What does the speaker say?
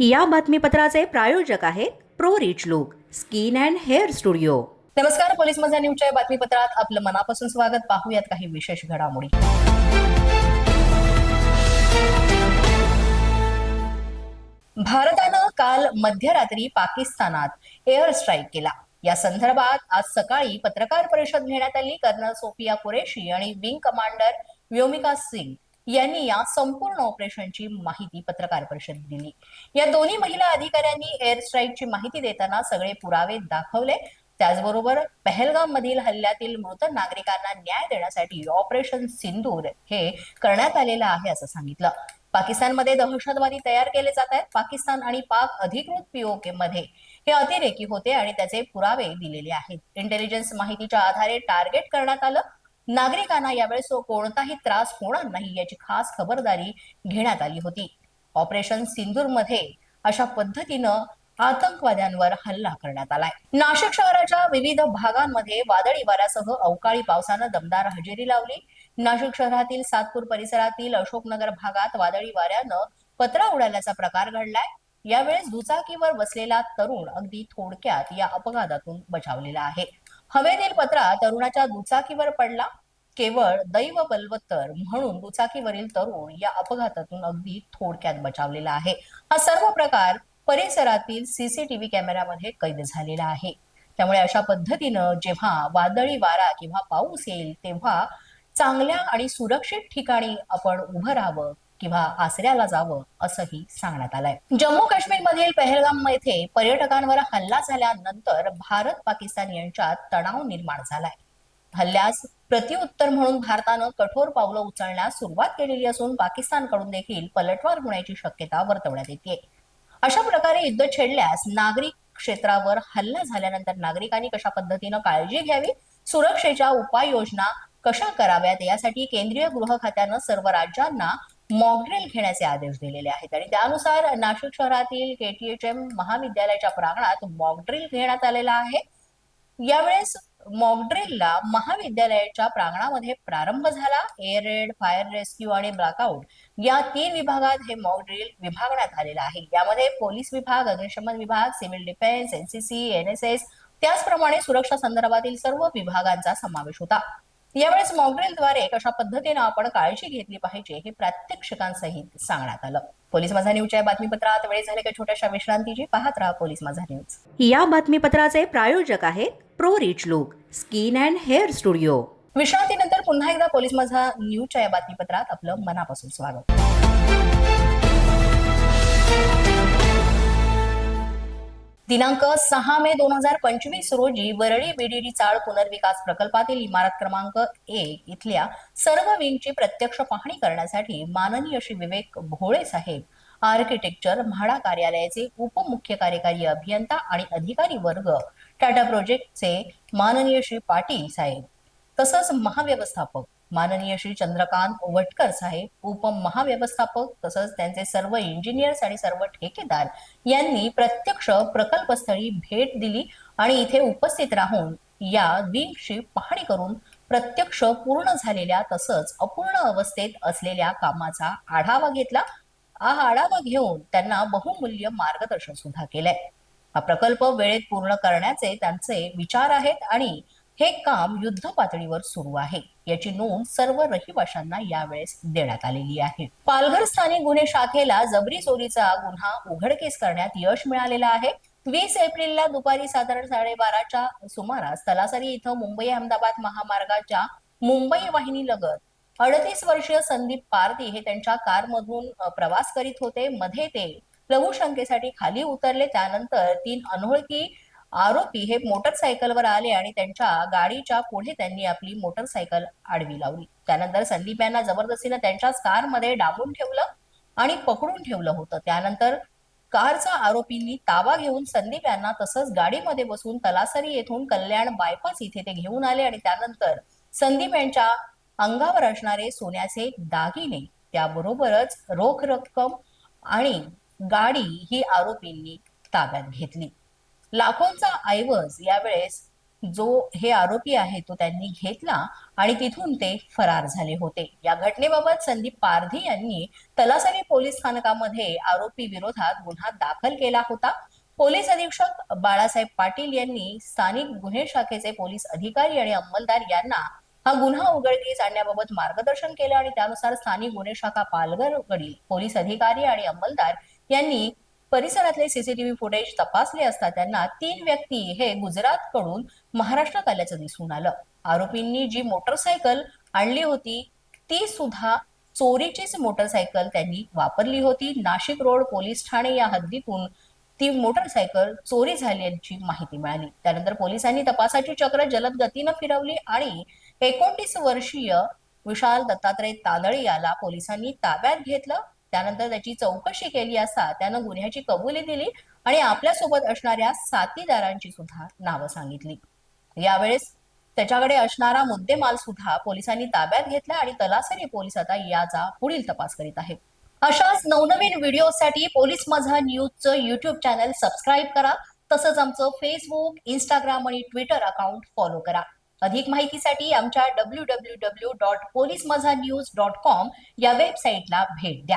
या बातमीपत्राचे प्रायोजक आहेत pro rich look skin and hair studio. नमस्कार पोलीस माझा न्यूजच्या बातमीपत्रात आपलं मनापासून स्वागत. पाहूयात काही विशेष घडामोडी. भारतानं काल मध्यरात्री पाकिस्तानात एअर स्ट्राईक केला. या संदर्भात आज सकाळी पत्रकार परिषद घेण्यात आली. कर्नल सोफिया कुरेशी आणि विंग कमांडर व्योमिका सिंग यांनी या संपूर्ण ऑपरेशनची माहिती पत्रकार परिषद दिली. या दोन्ही महिला अधिकाऱ्यांनी एअर स्ट्राईकची माहिती देताना सगळे पुरावे दाखवले. त्याचबरोबर पहलगाम मधील हल्ल्यातील मृत नागरिकांना न्याय देण्यासाठी ऑपरेशन सिंदूर हे करण्यात आलेलं आहे असं सांगितलं. पाकिस्तानमध्ये दहशतवादी तयार केले जात आहेत. पाकिस्तान आणि पाक अधिकृत पीओके मध्ये हे अतिरेकी होते आणि त्याचे पुरावे दिलेले आहेत. इंटेलिजन्स माहितीच्या आधारे टार्गेट करण्यात आलं. नागरिकांना यावेळेस कोणताही त्रास होणार नाही याची खास खबरदारी घेण्यात आली होती. ऑपरेशन सिंदूरमध्ये अशा पद्धतीनं आतंकवाद्यांवर हल्ला करण्यात आलाय. नाशिक शहराच्या विविध भागांमध्ये वादळी वाऱ्यासह अवकाळी पावसानं दमदार हजेरी लावली. नाशिक शहरातील सातपूर परिसरातील अशोकनगर भागात वादळी वाऱ्यानं पत्रा उडाल्याचा प्रकार घडलाय. यावेळेस दुचाकीवर बसलेला तरुण अगदी थोडक्यात या अपघातातून बचावलेला आहे. हवेतील पत्रा तरुणाच्या दुचाकीवर पडला. केवळ दैव बलवत्तर म्हणून दुचाकीवरील तरुण या अपघातातून अगदी थोडक्यात बचावलेला आहे. हा सर्व प्रकार परिसरातील सीसीटीव्ही कॅमेऱ्यामध्ये कैद झालेला आहे. त्यामुळे अशा पद्धतीनं जेव्हा वादळी वारा किंवा पाऊस येईल तेव्हा चांगल्या आणि सुरक्षित ठिकाणी आपण उभं राहावं किंवा आसऱ्याला जावं असंही सांगण्यात आलंय. जम्मू काश्मीर मधील पहलगाम येथे पर्यटकांवर हल्ला झाल्यानंतर भारत पाकिस्तान यांच्यात तणाव निर्माण झालाय. हल्ल्यास प्रत्युत्तर म्हणून भारतानं कठोर पावलं उचलण्यास सुरुवात केलेली असून पाकिस्तानकडून देखील पलटवार होण्याची शक्यता वर्तवण्यात येते अशा प्रकारे युद्ध छेडल्यास नागरिक क्षेत्रावर हल्ला झाल्यानंतर नागरिकांनी कशा पद्धतीनं काळजी घ्यावी? सुरक्षेच्या उपाययोजना कशा कराव्यात? यासाठी केंद्रीय गृह खात्यानं सर्व राज्यांना मॉकड्रिल घेण्याचे आदेश दिलेले आहेत. आणि त्यानुसार नाशिक शहरातील केटीएचएम महाविद्यालयाच्या प्रांगणात मॉकड्रिल घेण्यात आलेला आहे. यावेळेस मॉकड्रिलला महाविद्यालयाच्या प्रांगणामध्ये प्रारंभ झाला. एअर रेड फायर रेस्क्यू आणि ब्लॅकआउट या तीन विभागात हे मॉकड्रिल विभागण्यात आलेलं आहे. यामध्ये पोलीस विभाग अग्निशमन विभाग सिव्हिल डिफेन्स एनसीसी एनएसएस त्याचप्रमाणे सुरक्षा संदर्भातील सर्व विभागांचा समावेश होता. यावेळेस मॉकड्रिलद्वारे कशा पद्धतीनं आपण काळजी घेतली पाहिजे हे प्रात्यक्षिकांसहित सांगण्यात आलं. पोलीस माझा न्यूजच्या या बातमीपत्रात. वेळ झाले का छोट्याशा विश्रांतीची. पाहत राहा पोलीस माझा न्यूज. या बातमीपत्राचे प्रायोजक आहेत pro rich look skin and hair studio. विश्रांतीनंतर पुन्हा एकदा पोलीस माझा न्यूजच्या या बातमीपत्रात आपलं मनापासून स्वागत. दिनांक सहा मे दोन हजार पंचवीस रोजी वरळी बीडीडी चाळ पुनर्विकास प्रकल्पातील इमारत क्रमांक एक इथल्या सर्व विंगची प्रत्यक्ष पाहणी करण्यासाठी माननीय श्री विवेक भोळे साहेब आर्किटेक्चर म्हाडा कार्यालयाचे उपमुख्य कार्यकारी अभियंता आणि अधिकारी वर्ग टाटा प्रोजेक्टचे माननीय श्री पाटील साहेब तसंच महाव्यवस्थापक माननीय श्री चंद्रकांत वटकर साहेब उपमहाव्यवस्थापक तसंच त्यांचे सर्व इंजिनियर्स आणि सर्व ठेकेदार यांनी प्रत्यक्ष प्रकल्पस्थळी भेट दिली आणि इथे उपस्थित राहून या विंगची पाहणी करून प्रत्यक्ष पूर्ण झालेल्या तसंच अपूर्ण अवस्थेत असलेल्या कामाचा आढावा घेतला. हा आढावा घेऊन त्यांना बहुमूल्य मार्गदर्शन सुद्धा केलंय. हा प्रकल्प वेळेत पूर्ण करण्याचे त्यांचे विचार आहेत आणि हे काम युद्ध पातळीवर सुरू आहे. याची नोंद सर्व रहिवाशांना यावेळेस देण्यात आलेली आहे. पालघर स्थानिक गुन्हे शाखेला जबरी चोरीचा गुन्हा उघडकीस करण्यात यश मिळालेलं आहे. वीस एप्रिलला दुपारी साधारण साडेबाराच्या सुमारास तलासरी इथं मुंबई अहमदाबाद महामार्गाच्या मुंबई वाहिनी लगत अडतीस वर्षीय संदीप पारदी हे त्यांच्या कारमधून प्रवास करीत होते. मध्ये ते लघुशंकेसाठी खाली उतरले. त्यानंतर तीन अनोळखी आरोपी हे मोटरसायकलवर आले आणि त्यांच्या गाडीच्या पुढे त्यांनी आपली मोटरसायकल आडवी लावली. त्यानंतर संदीप यांना जबरदस्तीनं त्यांच्याच कारमध्ये डांबून ठेवलं आणि पकडून ठेवलं होतं. त्यानंतर कारचा आरोपींनी ताबा घेऊन संदीप यांना तसंच गाडीमध्ये बसून तलासरी येथून कल्याण बायपास इथे ते घेऊन आले आणि त्यानंतर संदीप यांच्या अंगावर असणारे सोन्याचे दागिने त्याबरोबरच रोख रक्कम आणि गाडी ही आरोपींनी ताब्यात घेतली. लाखोंचा ऐवज यावेळेस जो हे आरोपी आहे तो त्यांनी घेतला आणि तिथून ते फरार झाले होते. या घटनेबाबत संदीप पारधी यांनी तलासरी पोलीस स्थानकामध्ये आरोपी विरोधात गुन्हा दाखल केला होता. पोलीस अधीक्षक बाळासाहेब पाटील यांनी स्थानिक गुन्हे शाखेचे पोलीस अधिकारी आणि अंमलदार यांना हा गुन्हा उघडकीस आणण्याबाबत मार्गदर्शन केलं आणि त्यानुसार स्थानिक गुन्हे शाखा पालघरकडील पोलीस अधिकारी आणि अंमलदार यांनी परिसरातले सीसीटीव्ही फुटेज तपासले असता त्यांना तीन व्यक्ती हे गुजरात कडून महाराष्ट्रात आल्याचं दिसून आलं. आरोपींनी जी मोटरसायकल आणली होती ती सुद्धा चोरीचीच मोटरसायकल त्यांनी वापरली होती. नाशिक रोड पोलीस ठाणे या हद्दीतून ती मोटरसायकल चोरी झाल्याची माहिती मिळाली. त्यानंतर पोलिसांनी तपासाची चक्र जलद गतीनं फिरवली आणि एकोणतीस वर्षीय विशाल दत्तात्रय तांदळे याला पोलिसांनी ताब्यात घेतलं. त्यानंतर त्याची चौकशी केली असता त्यानं गुन्ह्याची कबुली दिली आणि आपल्यासोबत असणाऱ्या साथीदारांची सुद्धा नावं सांगितली. यावेळेस त्याच्याकडे असणारा मुद्देमाल सुद्धा पोलिसांनी ताब्यात घेतला आणि तलासरी पोलीस आता याचा पुढील तपास करीत आहेत. अशाच नवनवीन व्हिडिओसाठी पोलीस माझा न्यूजचं युट्यूब चॅनल सबस्क्राईब करा. तसंच आमचं फेसबुक इंस्टाग्राम आणि ट्विटर अकाउंट फॉलो करा. अधिक माहितीसाठी आमच्या W W W dot police Majha news dot com या वेबसाईटला भेट द्या.